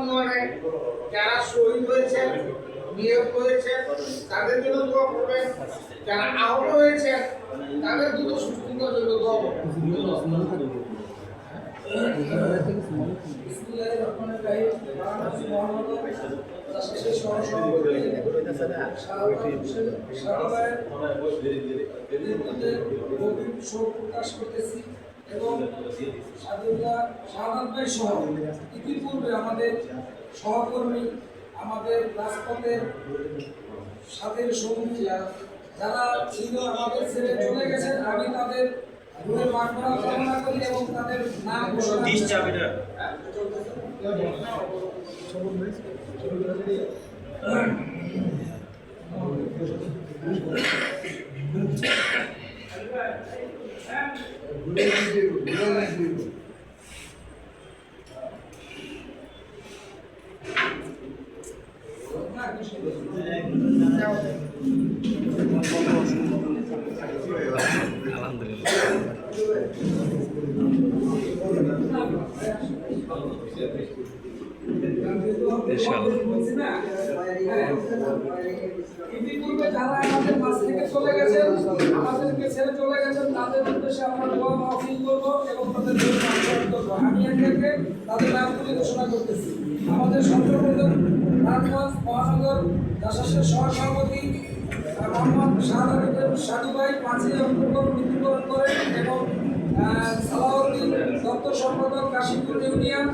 উন্নয়নে যারা শহীদ হয়েছেন নিয়োগ হয়েছেন তাদের জন্য দোয়া করবেন যারা আহত হয়েছেন তাদের দ্রুত সুস্থতার জন্য দোয়া প্রকাশ করতেছি এবং শাহাদ ভাই সহ ইতিপূর্বে আমাদের সহকর্মী আমাদের রাজপথের সাথে সঙ্গী যারা ছিল আমাদের ছেড়ে চলে গেছেন আমি তাদের রুহের মাগফিরাত কামনা করি এবং তাদের নাম ঘোষণা করি। বলছি না? হ্যাঁ। ইতিপূর্বে যারা আমাদের মাঝ থেকে চলে গেছেন আমাদেরকে ছেড়ে চলে গেছেন তাদের উদ্দেশ্যে আমরা দোয়া মাহফিল করব এবং তাদের জন্য আশীর্বাদ করব। আমি একে তাদের নামগুলি ঘোষণা করতেছি। আমাদের সন্ত্রপ্রধান রাজগঞ্জ মহানগর দাসের সহসভাপতি মোহাম্মদ শাহাদ ভাই পাঁচই অক্টোবর মৃত্যুবরণ করেন এবং সালাউদ্দিন দপ্তর সম্পাদক কাশিমপুর ইউনিয়ন